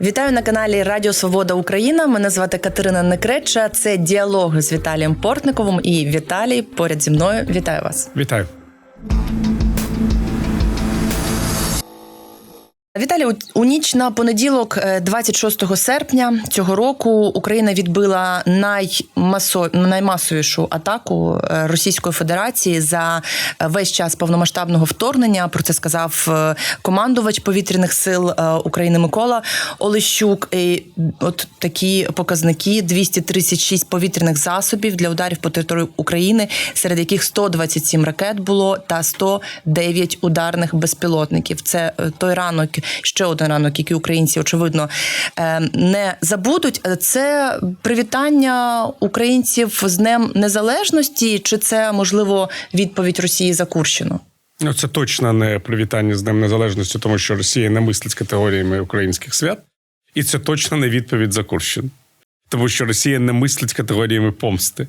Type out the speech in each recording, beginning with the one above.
Вітаю на каналі Радіо Свобода Україна. Мене звати Катерина Некреча. Це діалоги з Віталієм Портниковим. І Віталій поряд зі мною. Вітаю вас. Вітаю. Віталій, у- ніч на понеділок, е, 26 серпня цього року, Україна відбила наймасо... наймасовішу атаку е, Російської Федерації за е, весь час повномасштабного вторгнення. Про це сказав е, командувач повітряних сил е, України Микола Олещук. І от такі показники: 236 повітряних засобів для ударів по території України, серед яких 127 ракет було та 109 ударних безпілотників. Це е, той ранок, ще один ранок, який українці очевидно е, не забудуть. Це привітання українців з Днем Незалежності, чи це можливо відповідь Росії за Курщину? Ну, це точно не привітання з Днем Незалежності, тому що Росія не мислить категоріями українських свят, і це точно не відповідь за Курщину. Тому що Росія не мислить категоріями помсти.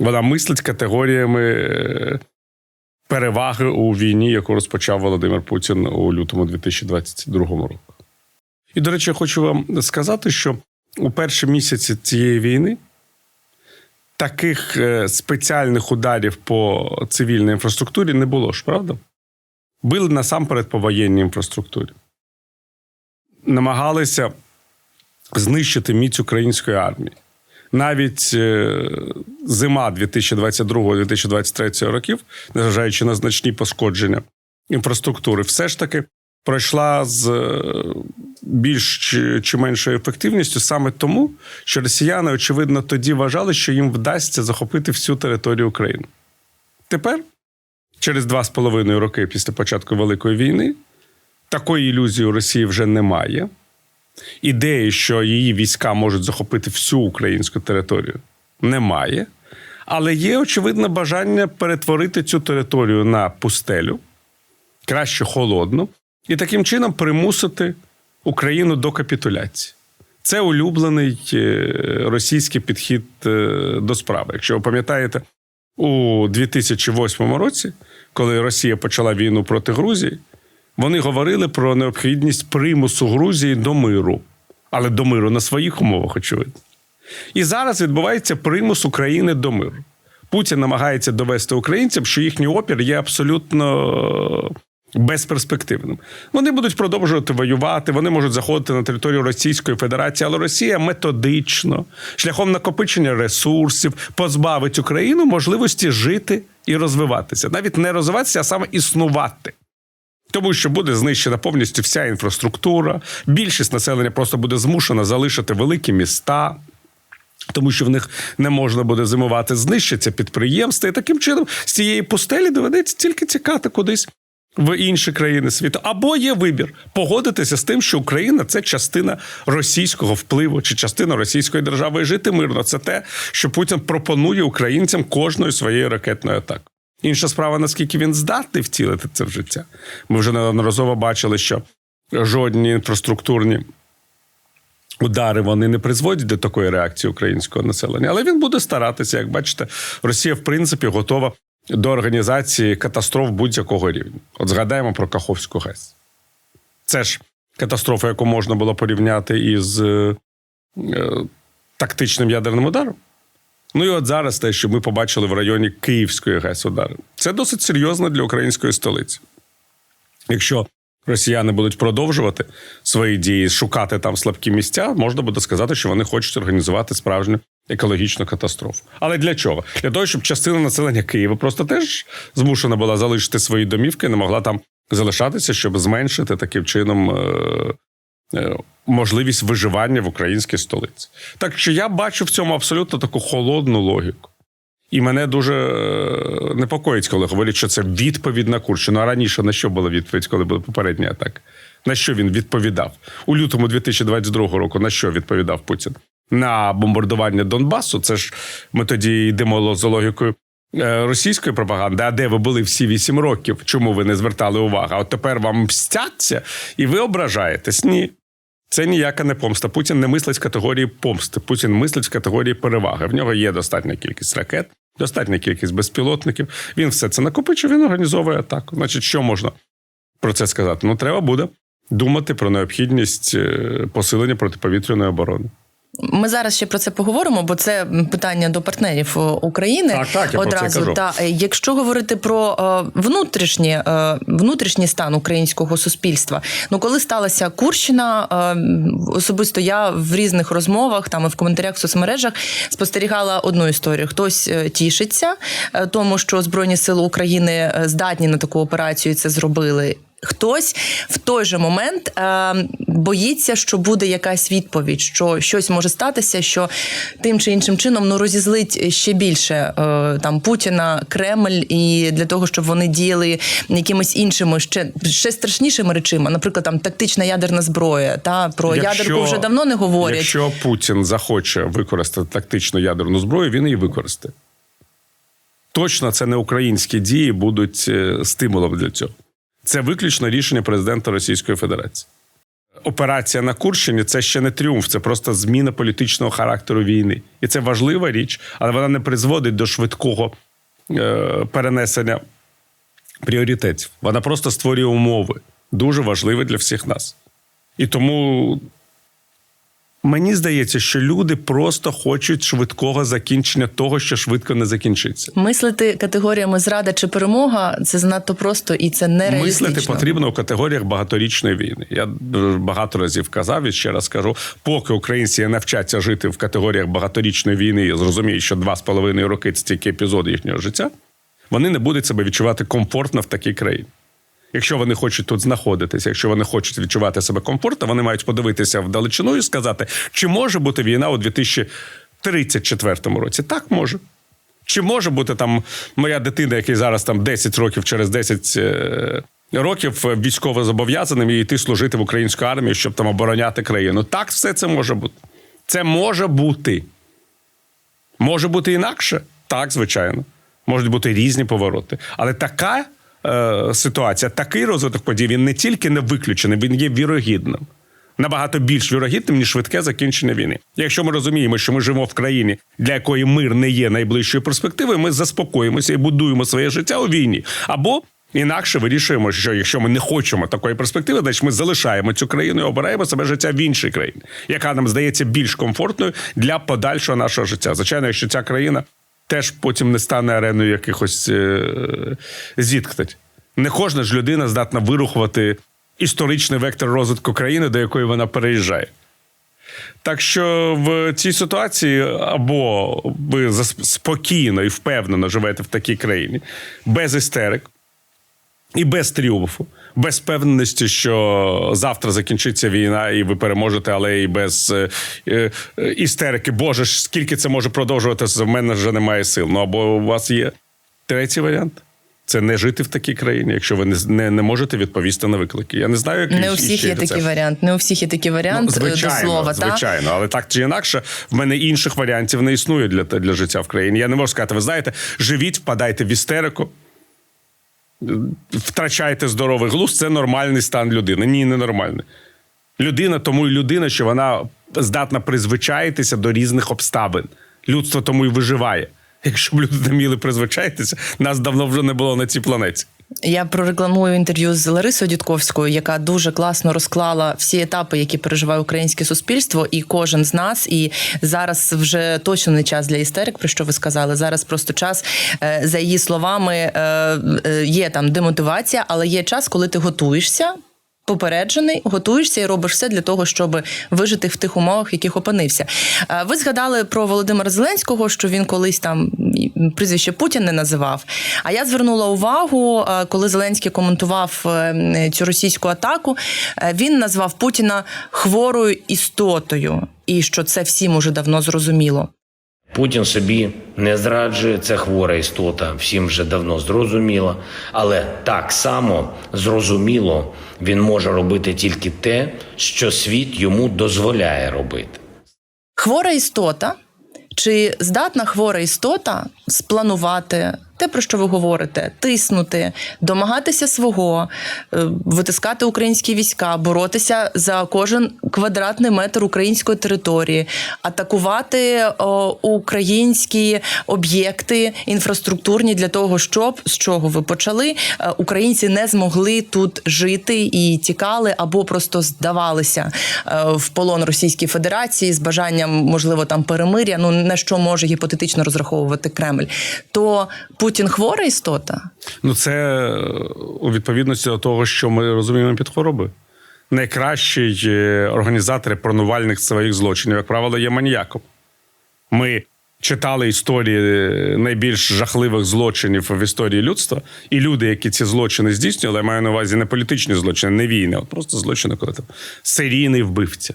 Вона мислить категоріями е, переваги у війні, яку розпочав Володимир Путін у лютому 2022 року. І, до речі, я хочу вам сказати, що у перші місяці цієї війни таких е, спеціальних ударів по цивільній інфраструктурі не було ж, правда? Били насамперед по воєнній інфраструктурі. Намагалися знищити міць української армії. Навіть е, зима 2022-2023 років, незважаючи на значні пошкодження інфраструктури, все ж таки пройшла з е, більш чи, меншою ефективністю саме тому, що росіяни, очевидно, тоді вважали, що їм вдасться захопити всю територію України. Тепер, через два з половиною роки після початку Великої війни, такої ілюзії у Росії вже немає. Ідеї, що її війська можуть захопити всю українську територію, немає. Але є очевидне бажання перетворити цю територію на пустелю, краще холодну, і таким чином примусити Україну до капітуляції. Це улюблений е, російський підхід е, до справи. Якщо ви пам'ятаєте, у 2008 році, коли Росія почала війну проти Грузії, вони говорили про необхідність примусу Грузії до миру, але до миру на своїх умовах, очевидно. І зараз відбувається примус України до миру. Путін намагається довести українцям, що їхній опір є абсолютно безперспективним. Вони будуть продовжувати воювати, вони можуть заходити на територію Російської Федерації, але Росія методично, шляхом накопичення ресурсів, позбавить Україну можливості жити і розвиватися, навіть не розвиватися, а саме існувати. Тому що буде знищена повністю вся інфраструктура, більшість населення просто буде змушена залишити великі міста. Тому що в них не можна буде зимувати, знищаться підприємства, і таким чином з цієї пустелі доведеться тільки тікати кудись в інші країни світу. Або є вибір погодитися з тим, що Україна це частина російського впливу чи частина російської держави і жити мирно. Це те, що Путін пропонує українцям кожною своєю ракетною атакою. Інша справа, наскільки він здатний втілити це в життя. Ми вже неодноразово бачили, що жодні інфраструктурні удари вони не призводять до такої реакції українського населення. Але він буде старатися, як бачите, Росія, в принципі, готова до організації катастроф будь-якого рівня. От згадаємо про Каховську ГЕС. Це ж катастрофа, яку можна було порівняти із е, е, тактичним ядерним ударом. Ну і от зараз те, що ми побачили в районі Київської ГЕС удари, це досить серйозно для української столиці. Якщо росіяни будуть продовжувати свої дії, шукати там слабкі місця, можна буде сказати, що вони хочуть організувати справжню екологічну катастрофу. Але для чого? Для того, щоб частина населення Києва просто теж змушена була залишити свої домівки, не могла там залишатися, щоб зменшити таким чином. Е- е, Можливість виживання в українській столиці. Так що я бачу в цьому абсолютно таку холодну логіку. І мене дуже е, непокоїть, коли говорять, що це відповідь на Курщину. А раніше на що була відповідь, коли були попередні атаки? На що він відповідав? У лютому 2022 року на що відповідав Путін? На бомбардування Донбасу. Це ж ми тоді йдемо за логікою е, російської пропаганди. А де ви були всі вісім років? Чому ви не звертали увагу? От тепер вам мстяться, і ви ображаєтесь? Ні. Це ніяка не помста. Путін не мислить в категорії помсти. Путін мислить в категорії переваги. В нього є достатня кількість ракет, достатня кількість безпілотників. Він все це накопичив, він організовує атаку. Значить, що можна про це сказати? Ну, треба буде думати про необхідність е, посилення протиповітряної оборони. Ми зараз ще про це поговоримо, бо це питання до партнерів е, України. Так, так, я про це одразу. кажу. Та е, якщо говорити про е, внутрішній, е, внутрішній стан українського суспільства, ну коли сталася Курщина, особисто я в різних розмовах, там і в коментарях в соцмережах спостерігала одну історію. Хтось тішиться тому, що Збройні Сили України здатні на таку операцію і це зробили. Хтось в той же момент е, боїться, що буде якась відповідь, що щось може статися, що тим чи іншим чином ну розізлить ще більше е, там Путіна, Кремль, і для того, щоб вони діяли якимись іншими ще, ще страшнішими речима, наприклад, там тактична ядерна зброя. Та про ядерку вже давно не говорять. Якщо Путін захоче використати тактичну ядерну зброю, він її використає. Точно це не українські дії будуть е, стимулом для цього. Це виключно рішення президента Російської Федерації. Операція на Курщині це ще не тріумф, це просто зміна політичного характеру війни. І це важлива річ, але вона не призводить до швидкого е, перенесення пріоритетів. Вона просто створює умови, дуже важливі для всіх нас. І тому мені здається, що люди просто хочуть швидкого закінчення того, що швидко не закінчиться. Мислити категоріями зрада чи перемога це занадто просто і це нереалістично. Мислити потрібно у категоріях багаторічної війни. Я багато разів казав і ще раз кажу: поки українці навчаться жити в категоріях багаторічної війни зрозуміють, що два з половиною роки це тільки епізод їхнього життя, вони не будуть себе відчувати комфортно в такій країні. Якщо вони хочуть тут знаходитися, якщо вони хочуть відчувати себе комфортно, вони мають подивитися вдалечину і сказати, чи може бути війна у 2034 році? Так може. Чи може бути там моя дитина, який зараз там 10 років через 10 е, років військово зобов'язаним і йти служити в українську армію, щоб там обороняти країну? Так, все це може бути. Це може бути. Може бути інакше? Так, звичайно. Можуть бути різні повороти. Але така е, ситуація, такий розвиток подій, він не тільки не виключений, він є вірогідним. Набагато більш вірогідним, ніж швидке закінчення війни. Якщо ми розуміємо, що ми живемо в країні, для якої мир не є найближчою перспективою, ми заспокоїмося і будуємо своє життя у війні. Або інакше вирішуємо, що якщо ми не хочемо такої перспективи, значить ми залишаємо цю країну і обираємо себе життя в іншій країні, яка нам здається більш комфортною для подальшого нашого життя. Звичайно, якщо ця країна теж потім не стане ареною якихось е- зіткнень. Не кожна ж людина здатна вирухувати історичний вектор розвитку країни, до якої вона переїжджає. Так що в цій ситуації або ви спокійно і впевнено живете в такій країні, без істерик і без тріумфу, без впевненості, що завтра закінчиться війна, і ви переможете, але і без е, е, істерики. Боже ж, скільки це може продовжуватися, в мене вже немає сил. Ну або у вас є третій варіант. Це не жити в такій країні, якщо ви не, не, не можете відповісти на виклики. Я не знаю, який Не у всіх є такий варіант. Не у всіх є такий варіант Ну, звичайно, до слова. Та? але так чи інакше, в мене інших варіантів не існує для, для життя в країні. Я не можу сказати, ви знаєте, живіть, впадайте в істерику, втрачайте здоровий глузд, це нормальний стан людини. Ні, не нормальний. Людина тому і людина, що вона здатна призвичаїтися до різних обставин. Людство тому і виживає. Якщо б люди не вміли призвичаїтися, нас давно вже не було на цій планеті. Я прорекламую інтерв'ю з Ларисою Дідковською, яка дуже класно розклала всі етапи, які переживає українське суспільство, і кожен з нас. І зараз вже точно не час для істерик, про що ви сказали. Зараз просто час е, за її словами е, е, є там демотивація, але є час, коли ти готуєшся. Попереджений, готуєшся і робиш все для того, щоб вижити в тих умовах, в яких опинився. Ви згадали про Володимира Зеленського, що він колись там прізвище Путін не називав. А я звернула увагу, коли Зеленський коментував е, цю російську атаку, е, він назвав Путіна хворою істотою, і що це всім уже давно зрозуміло. Путін собі не зраджує, це хвора істота, всім вже давно зрозуміло. Але так само зрозуміло він може робити тільки те, що світ йому дозволяє робити. Хвора істота. Чи здатна хвора істота спланувати, те, про що ви говорите, тиснути, домагатися свого, е, витискати українські війська, боротися за кожен квадратний метр української території, атакувати о, українські об'єкти інфраструктурні для того, щоб з чого ви почали, е, українці не змогли тут жити і тікали або просто здавалися е, в полон Російській Федерації з бажанням, можливо, там перемиря. Ну на що може гіпотетично розраховувати Кремль, то Путін хвора істота. Ну, це е, у відповідності до того, що ми розуміємо під хвороби. Найкращий е, організатор і пронувальник своїх злочинів, як правило, є маніяком. Ми читали історії е, найбільш жахливих злочинів в історії людства, і люди, які ці злочини здійснювали, я маю на увазі не політичні злочини, не війни, а просто злочини, коли там серійний вбивця.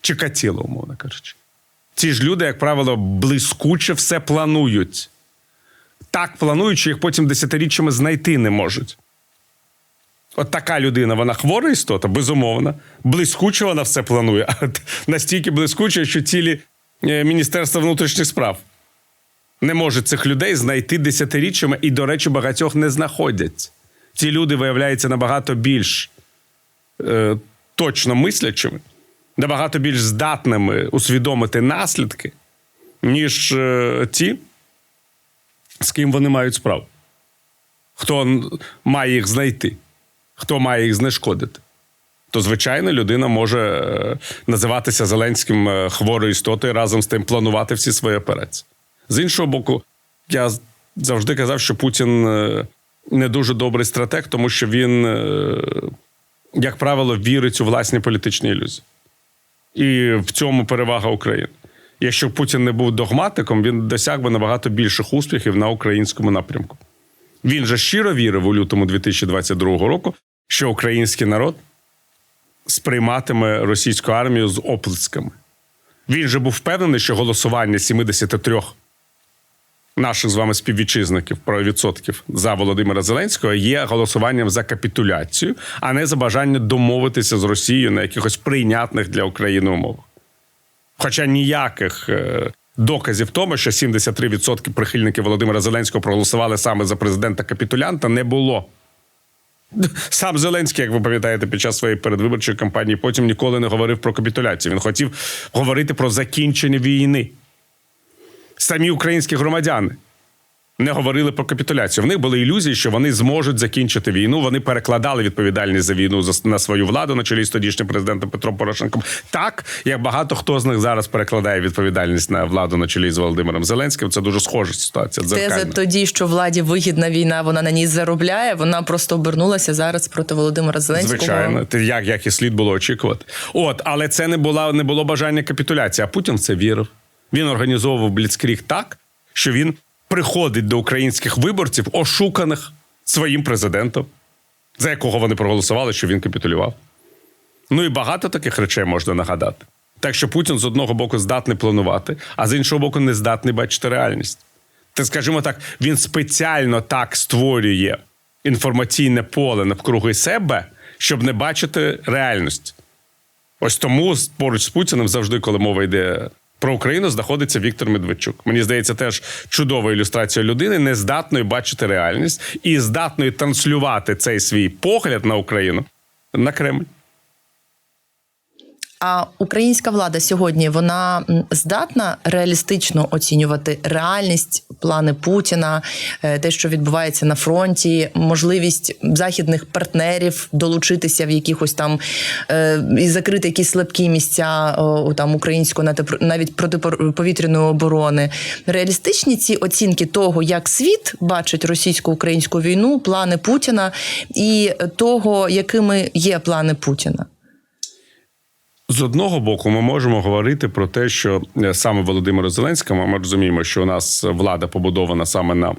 Чикатіло, умовно кажучи. Ці ж люди, як правило, блискуче все планують. Так планують, що їх потім десятиріччями знайти не можуть. От така людина, вона хвора істота, безумовно. Блискуче вона все планує. А настільки блискуче, що цілі е, Міністерства внутрішніх справ не можуть цих людей знайти десятиріччями, і, до речі, багатьох не знаходять. Ці люди виявляються набагато більш е, точно мислячими, набагато більш здатними усвідомити наслідки, ніж е, ті, з ким вони мають справу. Хто має їх знайти, хто має їх знешкодити. То, звичайно, людина може е, називатися Зеленським е, хворою істотою разом з тим планувати всі свої операції. З іншого боку, я завжди казав, що Путін е, не дуже добрий стратег, тому що він, як правило, вірить у власні політичні ілюзії. І в цьому перевага України. Якщо Путін не був догматиком, він досяг би набагато більших успіхів на українському напрямку. Він же щиро вірив у лютому 2022 року, що український народ сприйматиме російську армію з оплесками. Він же був впевнений, що голосування 73 наших з вами співвітчизників про відсотків за Володимира Зеленського є голосуванням за капітуляцію, а не за бажання домовитися з Росією на якихось прийнятних для України умовах. Хоча ніяких е, доказів тому, що 73% прихильників Володимира Зеленського проголосували саме за президента капітулянта, не було. Сам Зеленський, як ви пам'ятаєте, під час своєї передвиборчої кампанії потім ніколи не говорив про капітуляцію. Він хотів говорити про закінчення війни. Самі українські громадяни не говорили про капітуляцію. В них були ілюзії, що вони зможуть закінчити війну. Вони перекладали відповідальність за війну за- на свою владу на чолі з тодішнім президентом Петром Порошенком. Так як багато хто з них зараз перекладає відповідальність на владу на чолі з Володимиром Зеленським. Це дуже схожа ситуація. Теза дзеркальна. тоді, що владі вигідна війна, вона на ній заробляє. Вона просто обернулася зараз проти Володимира Зеленського. Звичайно, ти як, як і слід було очікувати. От, але це не було, не було бажання капітуляції. А Путін в це вірив. Він організовував бліцкріг так, що він приходить до українських виборців, ошуканих своїм президентом, за якого вони проголосували, що він капітулював. Ну і багато таких речей можна нагадати. Так що Путін з одного боку здатний планувати, а з іншого боку, не здатний бачити реальність. Та, скажімо так, він спеціально так створює інформаційне поле навкруги себе, щоб не бачити реальність. Ось тому поруч з Путіним завжди, коли мова йде про Україну, знаходиться Віктор Медведчук. Мені здається, теж чудова ілюстрація людини, не здатної бачити реальність і здатної транслювати цей свій погляд на Україну на Кремль. А українська влада сьогодні вона здатна реалістично оцінювати реальність, плани Путіна, е, те, що відбувається на фронті, можливість західних партнерів долучитися в якихось там е, і закрити якісь слабкі місця о, там української навіть протиповітряної оборони. Реалістичні ці оцінки того, як світ бачить російсько-українську війну, плани Путіна і того, якими є плани Путіна. З одного боку, ми можемо говорити про те, що е, саме Володимиру Зеленському ми розуміємо, що у нас влада побудована саме на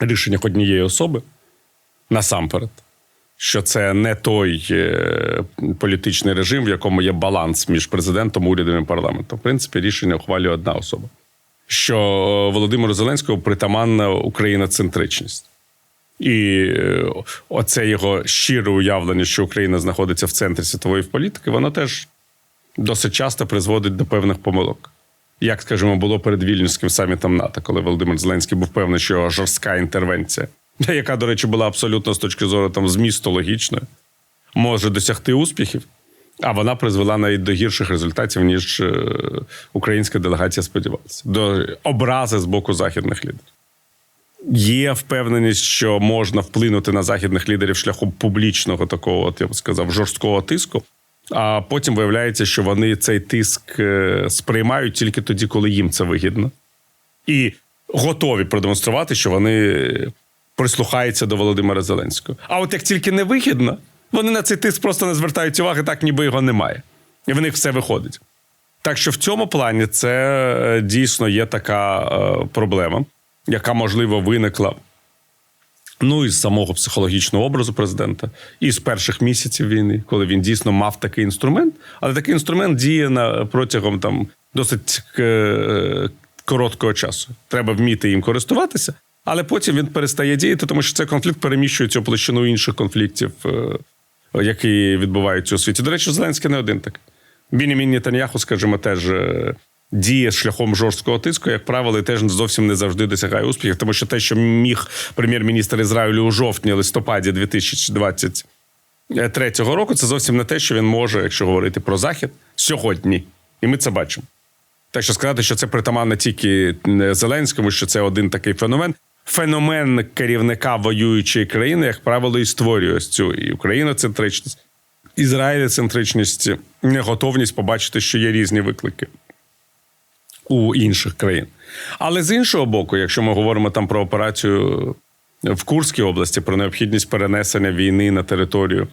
рішеннях однієї особи насамперед. Що це не той е, політичний режим, в якому є баланс між президентом, урядом і парламентом. В принципі, рішення ухвалює одна особа. Що Володимиру Зеленському притаманна україноцентричність. І е, оце його щире уявлення, що Україна знаходиться в центрі світової політики, воно теж досить часто призводить до певних помилок. як скажімо, було перед Вільнюським самітом НАТО, коли Володимир Зеленський був певний, що жорстка інтервенція, яка, до речі, була абсолютно з точки зору там змісту логічною, може досягти успіхів. А вона призвела навіть до гірших результатів, ніж е, українська делегація сподівалася, до образи з боку західних лідерів. Є впевненість, що можна вплинути на західних лідерів шляхом публічного такого, от я б сказав, жорсткого тиску. А потім виявляється, що вони цей тиск е, сприймають тільки тоді, коли їм це вигідно, і готові продемонструвати, що вони прислухаються до Володимира Зеленського. А от як тільки не вигідно, вони на цей тиск просто не звертають уваги, так ніби його немає. І в них все виходить. Так що в цьому плані це е, дійсно є така е, проблема, яка можливо виникла. Ну, із самого психологічного образу президента, і з перших місяців війни, коли він дійсно мав такий інструмент, але такий інструмент діє на протягом там досить е, короткого часу. Треба вміти їм користуватися, але потім він перестає діяти, тому що цей конфлікт переміщується у площину інших конфліктів, е, які відбуваються у світі. До речі, Зеленський не один так. Бінімін Нетаньяху, скажімо, теж е, діє шляхом жорсткого тиску, як правило, теж зовсім не завжди досягає успіхів, тому що те, що міг прем'єр-міністр Ізраїлю у жовтні-листопаді 2023 року, це зовсім не те, що він може, якщо говорити про захід, сьогодні. І ми це бачимо. Так що сказати, що це притаманно тільки е, Зеленському, що це один такий феномен. Феномен керівника воюючої країни, як правило, і створює ось цю і україноцентричність, ізраїльцентричність, неготовність побачити, що є різні виклики у інших країн. Але з іншого боку, якщо ми говоримо там про операцію в Курській області, про необхідність перенесення війни на територію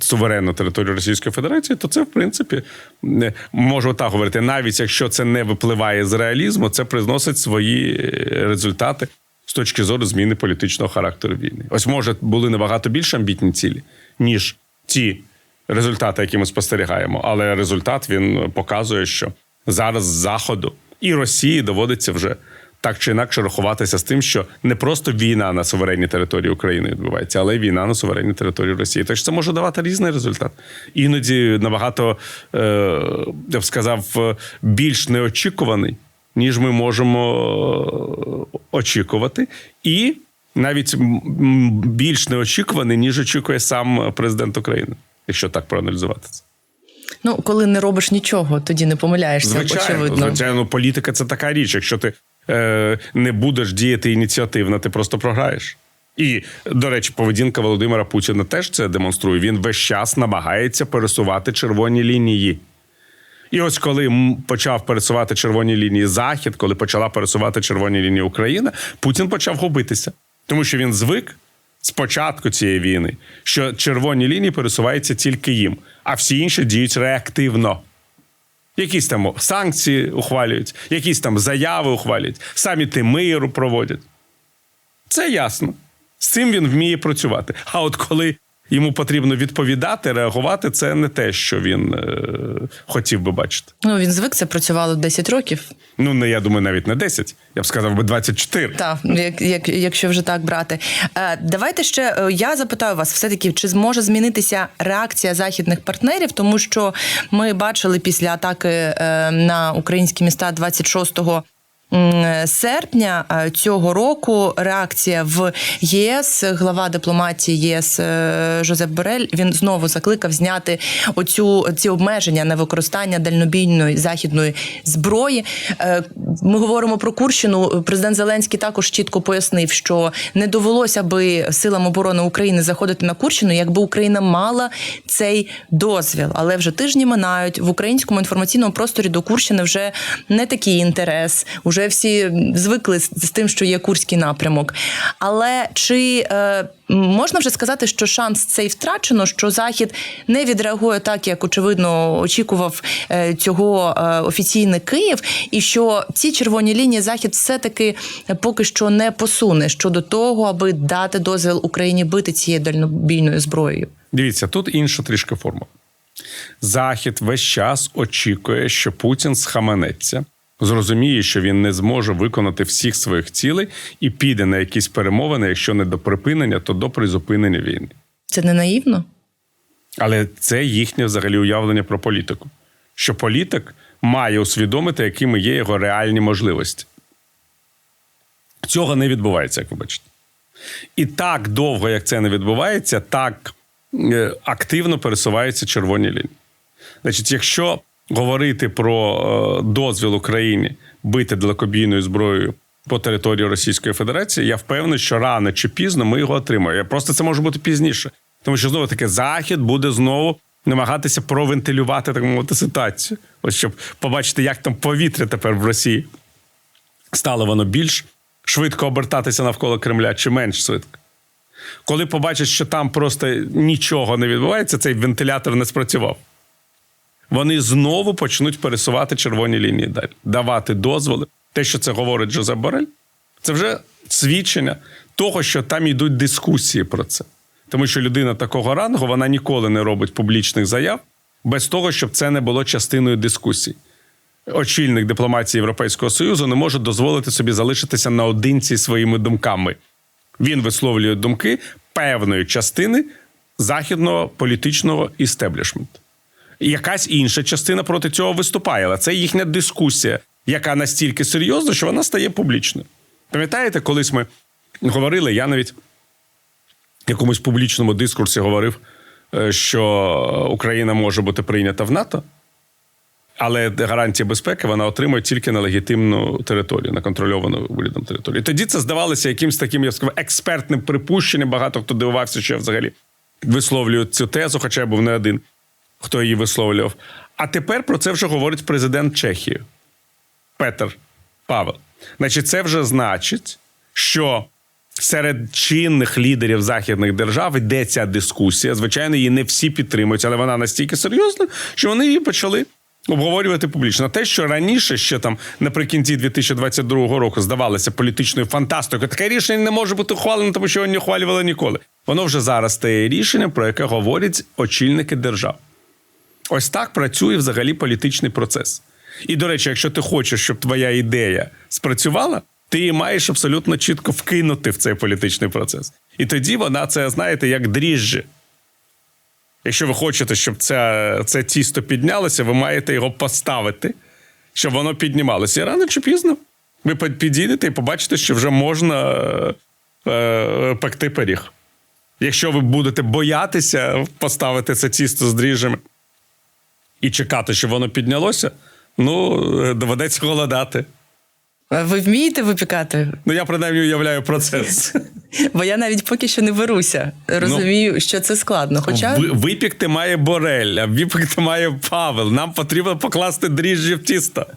суверенну територію Російської Федерації, то це в принципі можу так говорити, навіть якщо це не випливає з реалізму, це приносить свої е, результати з точки зору зміни політичного характеру війни. Ось може були набагато більш амбітні цілі, ніж ті результати, які ми спостерігаємо. Але результат він показує, що зараз заходу і Росії доводиться вже так чи інакше рахуватися з тим, що не просто війна на суверенній території України відбувається, але й війна на суверенній території Росії. Що це може давати різний результат. Іноді набагато, е, я б сказав, е, більш неочікуваний, ніж ми можемо е, очікувати, і навіть більш неочікуваний, ніж очікує сам президент України, якщо так проаналізувати це. Ну, коли не робиш нічого, тоді не помиляєшся, Звичайно, очевидно. звичайно, політика це така річ. Якщо ти е, не будеш діяти ініціативно, ти просто програєш. І, до речі, поведінка Володимира Путіна теж це демонструє. Він весь час намагається пересувати червоні лінії. І ось коли почав пересувати червоні лінії Захід, коли почала пересувати червоні лінії Україна, Путін почав губитися, тому що він звик з початку цієї війни, що червоні лінії пересуваються тільки їм, а всі інші діють реактивно. Якісь там санкції ухвалюють, якісь там заяви ухвалюють, саміти миру проводять. Це ясно. З цим він вміє працювати. А от коли йому потрібно відповідати, реагувати, це не те, що він е, хотів би бачити. Ну, він звик, це працювало 10 років. Ну, не я думаю, навіть не 10, я б сказав би 24. Так, як, як, якщо вже так брати. Е, давайте ще е, я запитаю вас, все-таки, чи зможе змінитися реакція західних партнерів, тому що ми бачили після атаки е, на українські міста 26 м, серпня е, цього року реакція в ЄС, глава дипломатії ЄС е, Жозеп Борель, він знову закликав зняти оцю ці обмеження на використання дальнобійної західної зброї. Е, Ми говоримо про Курщину. Президент Зеленський також чітко пояснив, що не довелося би силам оборони України заходити на Курщину, якби Україна мала цей дозвіл. Але вже тижні минають в українському інформаційному просторі до Курщини вже не такий інтерес. Уже всі звикли з тим, що є курський напрямок. Але чи е, можна вже сказати, що шанс цей втрачено, що Захід не відреагує так, як очевидно очікував е, цього е, офіційний Київ, і що ці червоні лінії Захід все-таки поки що не посуне щодо того, аби дати дозвіл Україні бити цією дальнобійною зброєю. Дивіться, тут інша трішки форма. Захід весь час очікує, що Путін схаменеться, зрозуміє, що він не зможе виконати всіх своїх цілей і піде на якісь перемовини, якщо не до припинення, то до призупинення війни. Це не наївно? Але це їхнє взагалі уявлення про політику. що політик має усвідомити, якими є його реальні можливості. Цього не відбувається, як ви бачите. І так довго, як це не відбувається, так е, активно пересуваються червоні лінії. Значить, якщо говорити про е, дозвіл Україні бити далекобійною зброєю по території Російської Федерації, я впевнений, що рано чи пізно ми його отримаємо. Я Просто це може бути пізніше. Тому що знову таки Захід буде знову намагатися провентилювати так мовити ситуацію. Ось щоб побачити, як там повітря тепер в Росії. Стало воно більш швидко обертатися навколо Кремля чи менш швидко. Коли побачать, що там просто нічого не відбувається, цей вентилятор не спрацював. Вони знову почнуть пересувати червоні лінії далі, давати дозволи. Те, що це говорить Жозеп Борель, це вже свідчення того, що там йдуть дискусії про це. Тому що людина такого рангу вона ніколи не робить публічних заяв без того, щоб це не було частиною дискусій. Очільник дипломатії Європейського Союзу не може дозволити собі залишитися наодинці своїми думками. Він висловлює думки певної частини західного політичного істеблішменту. Якась інша частина проти цього виступає, але це їхня дискусія, яка настільки серйозна, що вона стає публічною. Пам'ятаєте, колись ми говорили, я навіть в якомусь публічному дискурсі говорив, е, що Україна може бути прийнята в НАТО, але гарантія безпеки вона отримує тільки на легітимну територію, на контрольовану урядом територію. І тоді це здавалося якимось таким, я сказав, експертним припущенням. Багато хто дивувався, що я взагалі висловлюю цю тезу, хоча я був не один, хто її висловлював. А тепер про це вже говорить президент Чехії Петер Павел. Значить, це вже значить, що серед чинних лідерів західних держав йде ця дискусія. Звичайно, її не всі підтримують, але вона настільки серйозна, що вони її почали обговорювати публічно. Те, що раніше, ще там наприкінці 2022 року, здавалося політичною фантастикою, таке рішення не може бути ухвалено, тому що його не ухвалювали ніколи. Воно вже зараз стає рішенням, про яке говорять очільники держав. Ось так працює взагалі політичний процес. І, до речі, якщо ти хочеш, щоб твоя ідея спрацювала, ти її маєш абсолютно чітко вкинути в цей політичний процес. І тоді вона це, знаєте, як дріжджі. Якщо ви хочете, щоб це, це тісто піднялося, ви маєте його поставити, щоб воно піднімалося. І рано чи пізно ви підійдете і побачите, що вже можна е, е, пекти пиріг. Якщо ви будете боятися поставити це тісто з дріжджами і чекати, щоб воно піднялося, ну, е, доведеться голодати. Ви вмієте випікати? Ну, я принаймні уявляю процес. Бо я навіть поки що не беруся. Розумію, що це складно. Хоча Ви- Випікти має Борель, а випікти має Павел. Нам потрібно покласти дріжджі в тісто.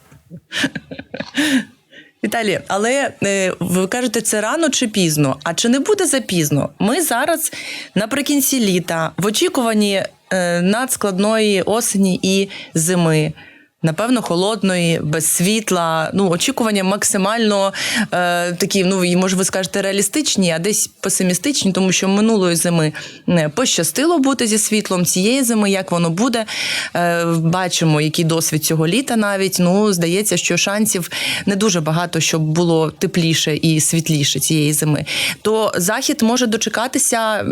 Віталій, але е, ви кажете, це рано чи пізно? А чи не буде запізно? Ми зараз наприкінці літа в очікуванні е, надскладної осені і зими. Напевно, холодної, без світла. Ну, очікування максимально е, такі, ну може ви скажете, реалістичні, а десь песимістичні, тому що минулої зими не пощастило бути зі світлом. Цієї зими, як воно буде, е, бачимо, який досвід цього літа навіть. Ну, здається, що шансів не дуже багато, щоб було тепліше і світліше цієї зими. То захід може дочекатися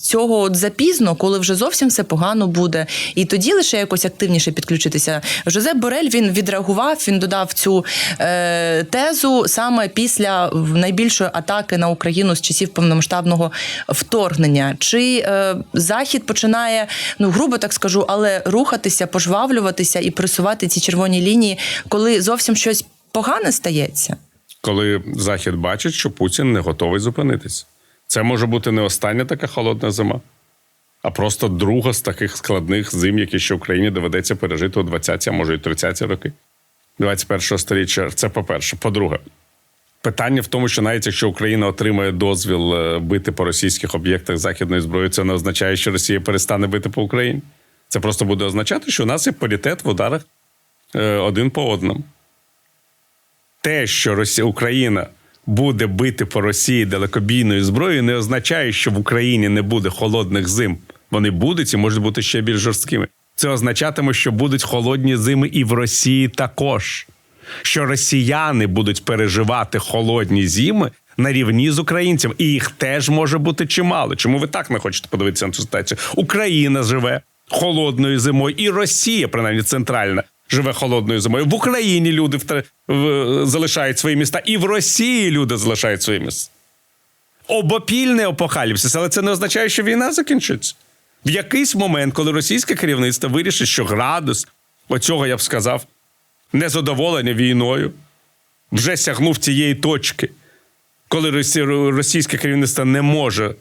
цього от запізно, коли вже зовсім все погано буде, і тоді лише якось активніше підключитися. Жозеп Борель він відреагував, він додав цю е, тезу саме після найбільшої атаки на Україну з часів повномасштабного вторгнення. Чи е, захід починає, ну грубо так скажу, але рухатися, пожвавлюватися і пресувати ці червоні лінії, коли зовсім щось погане стається? Коли Захід бачить, що Путін не готовий зупинитися. Це може бути не остання така холодна зима, а просто друга з таких складних зим, які ще Україні доведеться пережити у 20-ті, а може і 30-ті роки 21-го сторіччя. Це по-перше. По-друге, питання в тому, що навіть якщо Україна отримає дозвіл е, бити по російських об'єктах західної зброї, це не означає, що Росія перестане бити по Україні. Це просто буде означати, що у нас є паритет в ударах е, один по одному те, що Росія, Україна буде бити по Росії далекобійною зброєю, не означає, що в Україні не буде холодних зим. Вони будуть і можуть бути ще більш жорсткими. Це означатиме, що будуть холодні зими і в Росії також. Що росіяни будуть переживати холодні зими на рівні з українцями, і їх теж може бути чимало. Чому ви так не хочете подивитися на цю ситуацію? Україна живе холодною зимою, і Росія, принаймні центральна, живе холодною зимою. В Україні люди втра- в- залишають свої міста, і в Росії люди залишають свої міста. Обопільний апокаліпсис, але це не означає, що війна закінчиться. В якийсь момент, коли російське керівництво вирішить, що градус оцього, я б сказав, незадоволення війною вже сягнув цієї точки, коли російське керівництво не може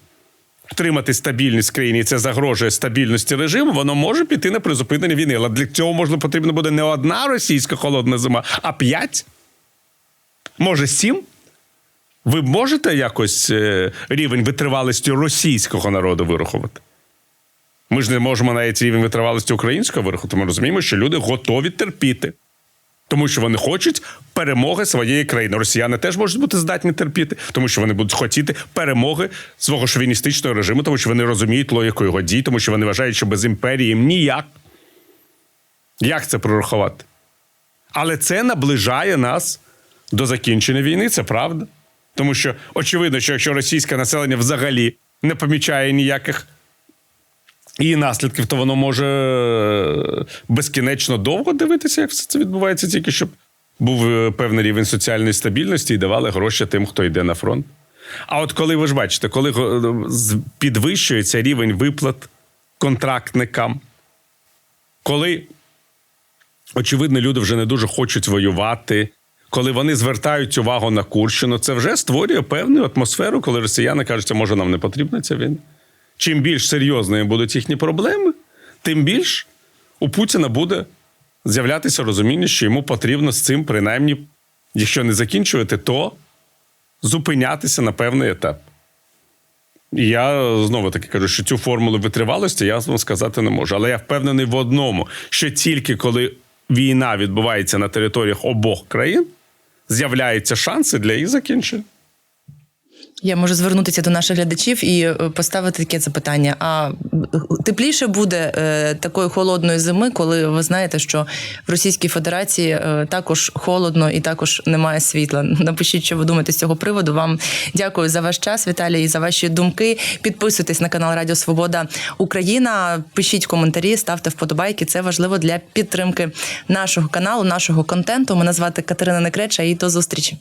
втримати стабільність в країні, і це загрожує стабільності режиму, воно може піти на призупинення війни. Але для цього можливо потрібно буде не одна російська холодна зима, а п'ять, може сім. Ви можете якось е, рівень витривалості російського народу вирахувати? Ми ж не можемо навіть рівень витривалості українського вирахувати. Ми розуміємо, що люди готові терпіти. Тому що вони хочуть перемоги своєї країни. Росіяни теж можуть бути здатні терпіти, тому що вони будуть хотіти перемоги свого шовіністичного режиму, тому що вони розуміють логіку його дій, тому що вони вважають, що без імперії ніяк. Як це прорахувати? Але це наближає нас до закінчення війни, це правда. Тому що очевидно, що якщо російське населення взагалі не помічає ніяких її наслідків, то воно може е, безкінечно довго дивитися, як все це відбувається, тільки щоб був е, певний рівень соціальної стабільності і давали гроші тим, хто йде на фронт. А от коли ви ж бачите, коли е, підвищується рівень виплат контрактникам, коли очевидно, люди вже не дуже хочуть воювати. Коли вони звертають увагу на Курщину, це вже створює певну атмосферу, коли росіяни кажуть, «А може нам не потрібна ця війна. Чим більш серйозними будуть їхні проблеми, тим більш у Путіна буде з'являтися розуміння, що йому потрібно з цим, принаймні, якщо не закінчувати, то зупинятися на певний етап. І я знову таки кажу, що цю формулу витривалості я вам сказати не можу. Але я впевнений в одному, що тільки коли війна відбувається на територіях обох країн, з'являються шанси для її закінчення. Я можу звернутися до наших глядачів і е, поставити таке запитання: а тепліше буде е, такої холодної зими, коли ви знаєте, що в Російській Федерації е, також холодно і також немає світла. Напишіть, що ви думаєте з цього приводу. Вам дякую за ваш час, Віталій, і за ваші думки. Підписуйтесь на канал Радіо Свобода Україна. Пишіть коментарі, ставте вподобайки. Це важливо для підтримки нашого каналу, нашого контенту. Мене звати Катерина Некреча і до зустрічі.